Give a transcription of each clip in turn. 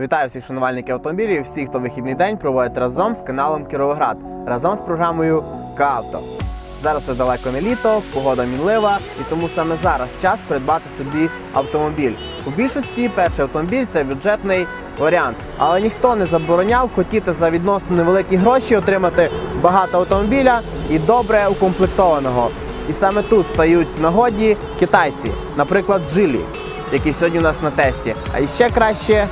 Вітаю всіх шанувальників автомобілів, всіх, хто вихідний день проводить разом з каналом Кіровоград, разом з програмою Кавто. Зараз вже далеко не літо, погода мінлива, і тому саме зараз час придбати собі автомобіль. У більшості перший автомобіль це бюджетний варіант, але ніхто не забороняв хотіти за відносно невеликі гроші отримати багато автомобіля і добре укомплектованого. І саме тут стають нагоді китайці, наприклад, Джилі, який сьогодні у нас на тесті. А іще краще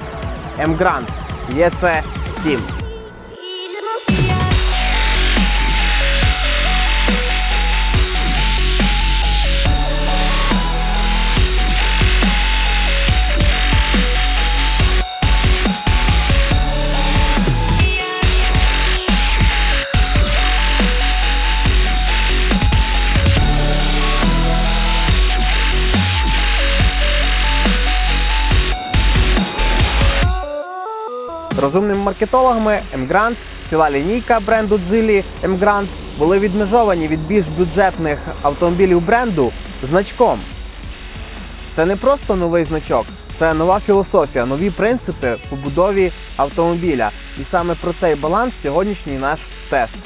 М-Грант ЄЦ-7. Розумними маркетологами М-Грант, ціла лінійка бренду Geely М-Грант були відмежовані від більш бюджетних автомобілів бренду значком. Це не просто новий значок, це нова філософія, нові принципи побудові автомобіля. І саме про цей баланс сьогоднішній наш тест.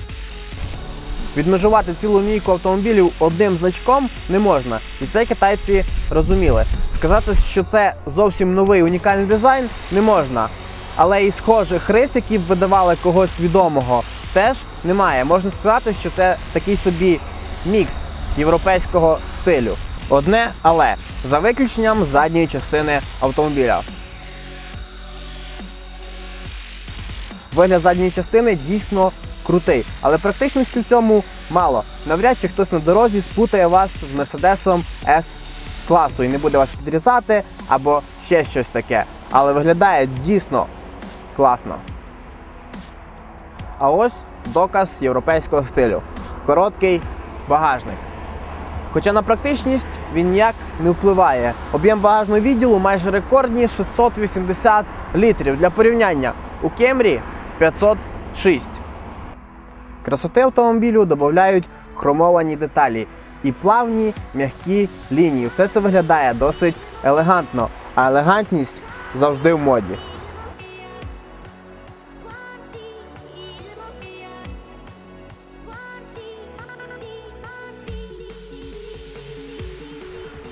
Відмежувати цілу лінійку автомобілів одним значком не можна, і це китайці розуміли. Сказати, що це зовсім новий унікальний дизайн, не можна. Але і схожих рис, які б видавали когось відомого, теж немає. Можна сказати, що це такий собі мікс європейського стилю. Одне але за виключенням задньої частини автомобіля. Вигляд задньої частини дійсно крутий, але практичності в цьому мало. Навряд чи хтось на дорозі спутає вас з Мерседесом S класу і не буде вас підрізати або ще щось таке. Але виглядає дійсно класно. А ось доказ європейського стилю. Короткий багажник. Хоча на практичність він ніяк не впливає. Об'єм багажного відділу майже рекордні 680 літрів. Для порівняння у Кемрі 506. Красоти автомобілю додають хромовані деталі і плавні м'які лінії. Все це виглядає досить елегантно, а елегантність завжди в моді.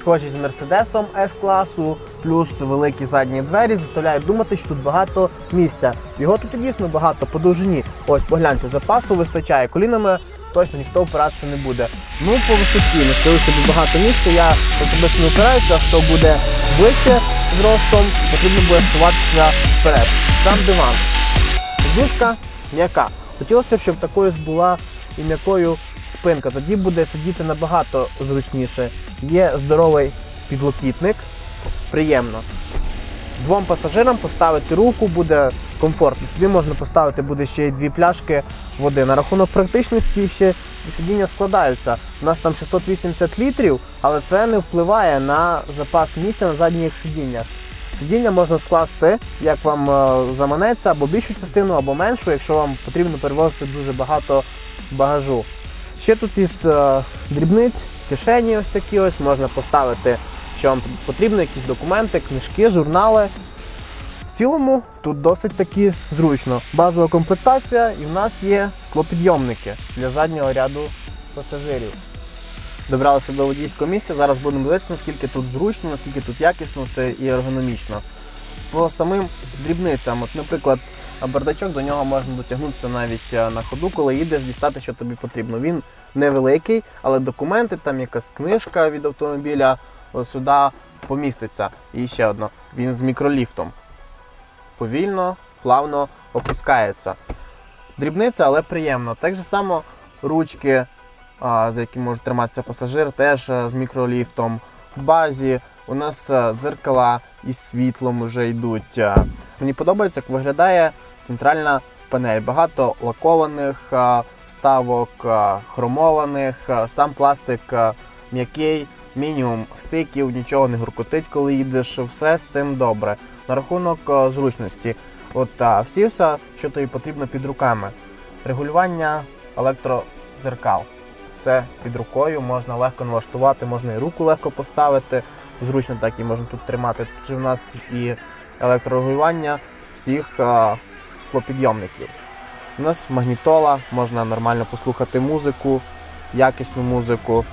Схожі з Мерседесом С-класу, плюс великі задні двері заставляють думати, що тут багато місця. Його тут дійсно багато по довжині. Ось погляньте, запасу вистачає, колінами точно ніхто опиратися не буде. Ну, по висоті, скажу, що багато місця, я особисто не опираюся, хто буде ближче зростом, потрібно буде сховатися вперед. Там диван. Подушка м'яка. Хотілося б, щоб такою ж була і м'якою спинка. Тоді буде сидіти набагато зручніше. Є здоровий підлокітник, приємно. Двом пасажирам поставити руку буде комфортно. Сюди можна поставити буде ще й дві пляшки води. На рахунок практичності ще ці сидіння складаються. У нас там 680 літрів, але це не впливає на запас місця на задніх сидіннях. Сидіння можна скласти, як вам е, заманеться, або більшу частину, або меншу, якщо вам потрібно перевозити дуже багато багажу. Ще тут із е, дрібниць, кишені ось такі ось можна поставити, що вам потрібно, якісь документи, книжки, журнали. В цілому тут досить таки зручно. Базова комплектація і в нас є склопідйомники для заднього ряду пасажирів. Добралися до водійського місця. Зараз будемо дивитися, наскільки тут зручно, наскільки тут якісно все і ергономічно. По самим дрібницям, от, наприклад, бардачок до нього можна дотягнутися навіть е, на ходу, коли їдеш, дістати, що тобі потрібно. Він невеликий, але документи, там якась книжка від автомобіля сюди поміститься. І ще одно, він з мікроліфтом. Повільно, плавно опускається. Дрібниця, але приємно. Так же само ручки, за які може триматися пасажир, теж е, з мікроліфтом. В базі у нас е, дзеркала із світлом вже йдуть. Мені подобається, як виглядає центральна панель. Багато лакованих е, вставок, е, хромованих, е, сам пластик м'який, мінімум стиків, нічого не гуркотить, коли їдеш. Все з цим добре. На рахунок зручності. От всі все, що тобі потрібно під руками. Регулювання електродзеркал. Все під рукою, можна легко налаштувати, можна і руку легко поставити. Зручно так і можна тут тримати. Тут же в нас і електрорегулювання всіх склопідйомників. У нас магнітола, можна нормально послухати музику, якісну музику.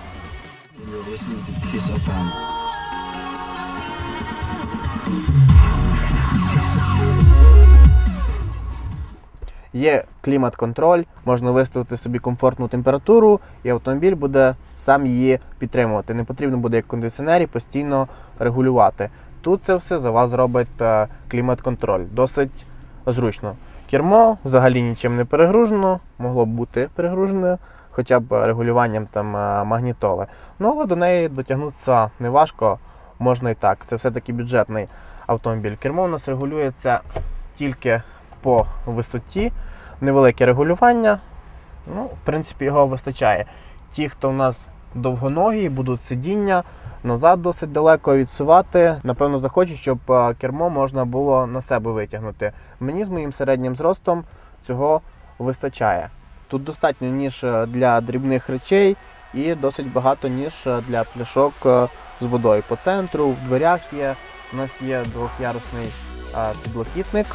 Є клімат-контроль, можна виставити собі комфортну температуру, і автомобіль буде сам її підтримувати. Не потрібно буде як кондиціонері постійно регулювати. Тут це все за вас робить е, клімат-контроль. Досить зручно. Кермо взагалі нічим не перегружено, могло б бути перегружене хоча б регулюванням там е, магнітоли. Ну але до неї дотягнутися неважко, можна і так. Це все-таки бюджетний автомобіль. Кермо у нас регулюється тільки по висоті, невелике регулювання. Ну, в принципі, його вистачає. Ті, хто у нас довгоногі, будуть сидіння назад досить далеко відсувати. Напевно, захочуть, щоб е, кермо можна було на себе витягнути. Мені з моїм середнім зростом цього вистачає. Тут достатньо ніж е, для дрібних речей і досить багато ніж е, для пляшок з водою. По центру, в дверях є. У нас є двохярусний підлокітник.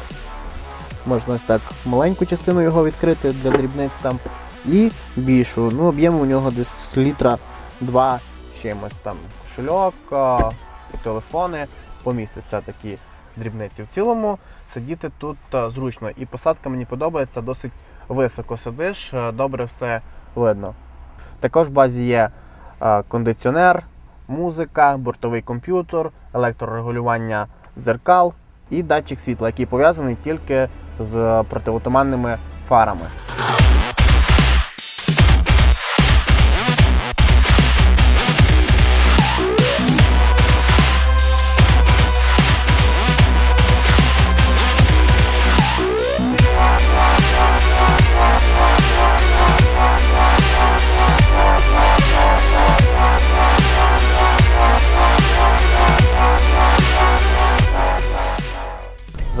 Можна ось так маленьку частину його відкрити для дрібниць там. І більшу. Ну, об'єм у нього десь літра два чимось там. Кошельок, телефони, помістяться такі дрібниці. В цілому сидіти тут зручно. І посадка мені подобається, досить високо сидиш, добре все видно. Також в базі є кондиціонер, музика, бортовий комп'ютер, електрорегулювання дзеркал і датчик світла, який пов'язаний тільки з протиотуманними фарами.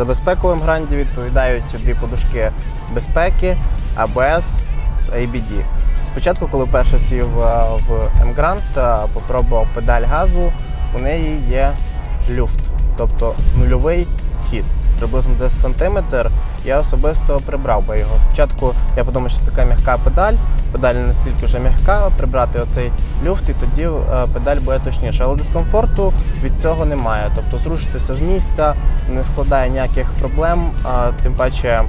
За безпековим гранді відповідають дві подушки безпеки, ABS з ABD. Спочатку, коли перше сів е, в М-Грант, попробував педаль газу, у неї є люфт, тобто нульовий хід. Приблизно десь сантиметр. Я особисто прибрав би його. Спочатку я подумав, що це така м'яка педаль, педаль не настільки вже м'яка, прибрати оцей люфт і тоді е, педаль буде точніше. Але дискомфорту від цього немає. Тобто зрушитися з місця не складає ніяких проблем, тим паче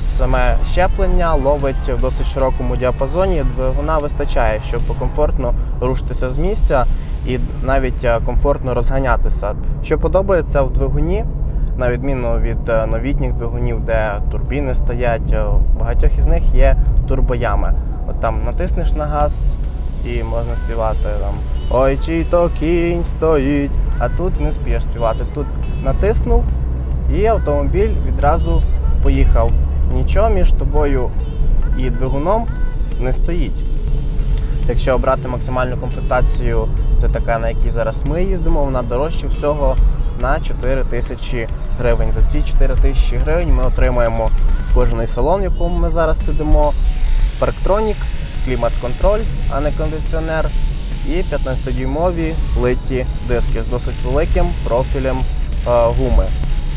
саме щеплення ловить в досить широкому діапазоні. Двигуна вистачає, щоб комфортно рушитися з місця і навіть е, комфортно розганятися. Що подобається в двигуні, на відміну від е, новітніх двигунів, де турбіни стоять, е, в багатьох із них є турбоями. От там натиснеш на газ і можна співати там Ой, чий то кінь стоїть, а тут не спієш співати. Тут натиснув і автомобіль відразу поїхав. Нічого між тобою і двигуном не стоїть. Якщо обрати максимальну комплектацію, це така, на якій зараз ми їздимо, вона дорожча всього на 4 тисячі гривень. За ці 4 тисячі гривень ми отримаємо кожний салон, в якому ми зараз сидимо, парктронік, клімат-контроль, а не кондиціонер, і 15-дюймові литі диски з досить великим профілем е, гуми.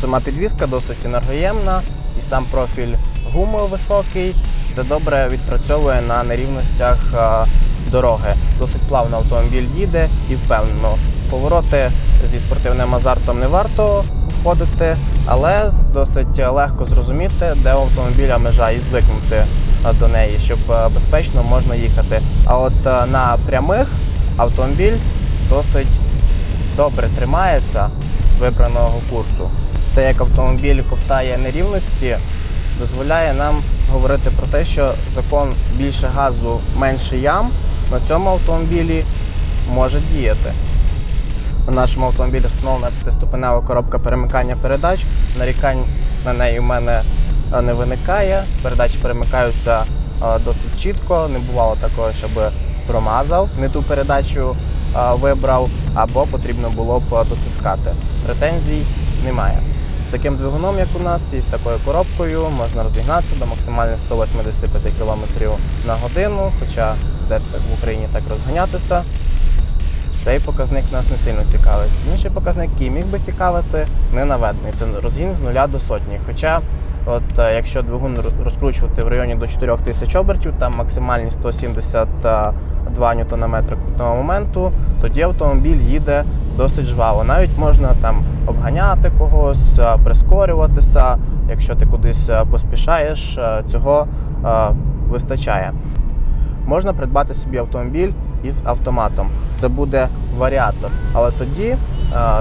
Сама підвізка досить енергоємна і сам профіль гуми високий. Це добре відпрацьовує на нерівностях е, дороги. Досить плавно автомобіль їде і впевнено. Повороти зі спортивним азартом не варто входити, але досить легко зрозуміти, де у автомобіля межа і звикнути е, до неї, щоб е, безпечно можна їхати. А от е, на прямих автомобіль досить добре тримається вибраного курсу. Те, як автомобіль ковтає нерівності, дозволяє нам говорити про те, що закон більше газу, менше ям на цьому автомобілі може діяти. На нашому автомобілі встановлена п'ятиступенева коробка перемикання передач. Нарікань на неї в мене е, не виникає. Передачі перемикаються е, досить чітко. Не бувало такого, щоб промазав, не ту передачу е, вибрав, або потрібно було б дотискати. Претензій немає. З таким двигуном, як у нас, і з такою коробкою можна розігнатися до максимально 185 км на годину, хоча де в Україні так розганятися. Цей показник нас не сильно цікавить. Інший показник, який міг би цікавити, не наведений. Це розгін з нуля до сотні. Хоча, от е, якщо двигун розкручувати в районі до 4000 обертів, там максимальні 172 Нм крутного моменту, тоді автомобіль їде досить жваво. Навіть можна там обганяти когось, е, прискорюватися. Якщо ти кудись е, поспішаєш, цього вистачає. Можна придбати собі автомобіль із автоматом. Це буде варіатор, але тоді е,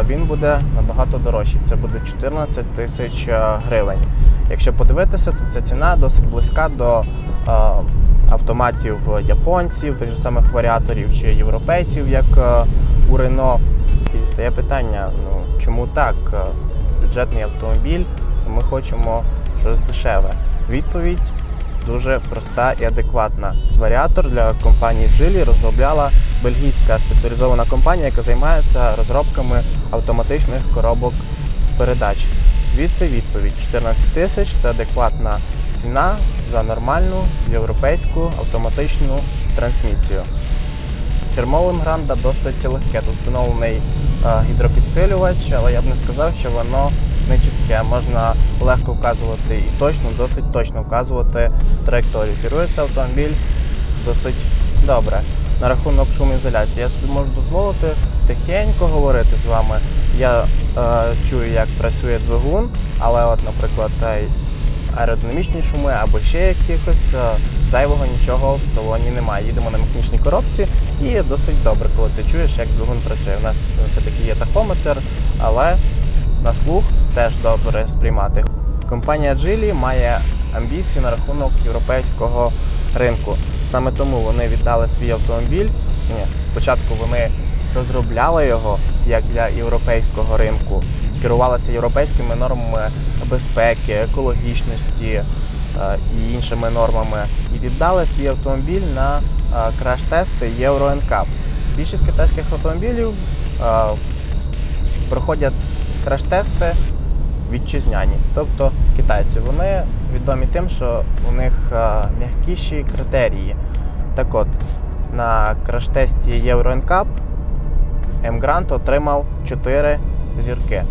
він буде набагато дорожчий. Це буде 14 тисяч е, гривень. Якщо подивитися, то ця ціна досить близька до е, автоматів японців, тих же самих варіаторів чи європейців, як у Рено. І стає питання: ну чому так? Бюджетний автомобіль, ми хочемо щось дешеве. Відповідь дуже проста і адекватна. Варіатор для компанії Geely розробляла бельгійська спеціалізована компанія, яка займається розробками автоматичних коробок передач. Звідси відповідь 14 тисяч це адекватна ціна за нормальну європейську автоматичну трансмісію. Кермо Лемгранда досить легке. Тут встановлений е, гідропідсилювач, але я б не сказав, що воно не чітке. Можна легко вказувати і точно, досить точно вказувати траєкторію. Керується автомобіль досить добре. На рахунок шумоізоляції я собі можу дозволити тихенько говорити з вами. Я е, чую, як працює двигун, але, от, наприклад, е, аеродинамічні шуми або ще якихось е, зайвого нічого в салоні немає. Їдемо на механічній коробці і досить добре, коли ти чуєш, як двигун працює. У нас все-таки є тахометр, але на слух теж добре сприймати. Компанія Geely має амбіції на рахунок європейського ринку. Саме тому вони віддали свій автомобіль. Ні, спочатку вони розробляли його як для європейського ринку, керувалися європейськими нормами безпеки, екологічності е, і іншими нормами, і віддали свій автомобіль на е, краш-тести Євро NCAP. Більшість китайських автомобілів е, проходять краш-тести вітчизняні, тобто китайці. Вони відомі тим, що у них е, м'якіші критерії. Так от, на краш-тесті Євро NCAP М-Грант отримав 4 зірки.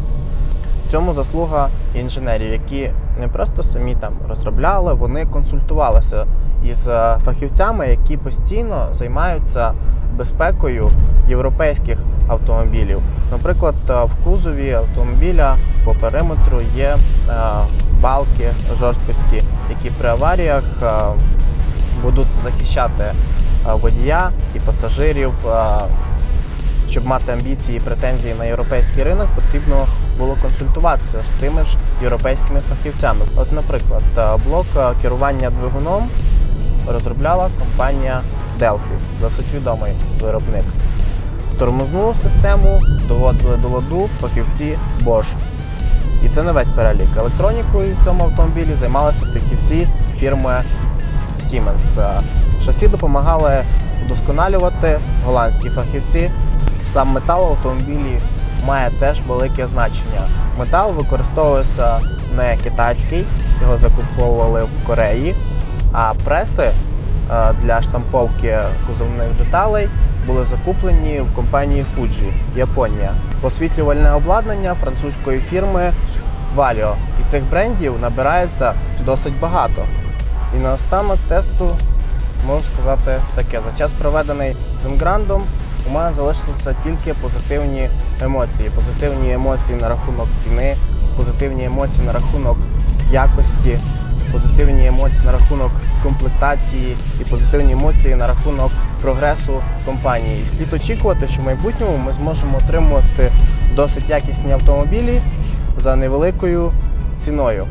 В цьому заслуга інженерів, які не просто самі там розробляли, вони консультувалися із е, фахівцями, які постійно займаються безпекою європейських автомобілів. Наприклад, е, в кузові автомобіля по периметру є е, балки жорсткості, які при аваріях будуть захищати водія і пасажирів. щоб мати амбіції і претензії на європейський ринок, потрібно було консультуватися з тими ж європейськими фахівцями. От, наприклад, блок керування двигуном розробляла компанія Delphi, досить відомий виробник. Тормозну систему доводили до ладу фахівці Bosch. І це не весь перелік. Електронікою в цьому автомобілі займалися фахівці фірми Siemens. Шасі допомагали удосконалювати голландські фахівці. Сам метал в автомобілі має теж велике значення. Метал використовується не китайський, його закуповували в Кореї, а преси е, для штамповки кузовних деталей були закуплені в компанії Fuji, Японія. Освітлювальне обладнання французької фірми Valio. І цих брендів набирається досить багато. І наостанок тесту можу сказати таке: за час проведений з у мене залишилися тільки позитивні емоції. Позитивні емоції на рахунок ціни, позитивні емоції на рахунок якості, позитивні емоції на рахунок комплектації і позитивні емоції на рахунок прогресу компанії. Слід очікувати, що в майбутньому ми зможемо отримувати досить якісні автомобілі за невеликою ціною.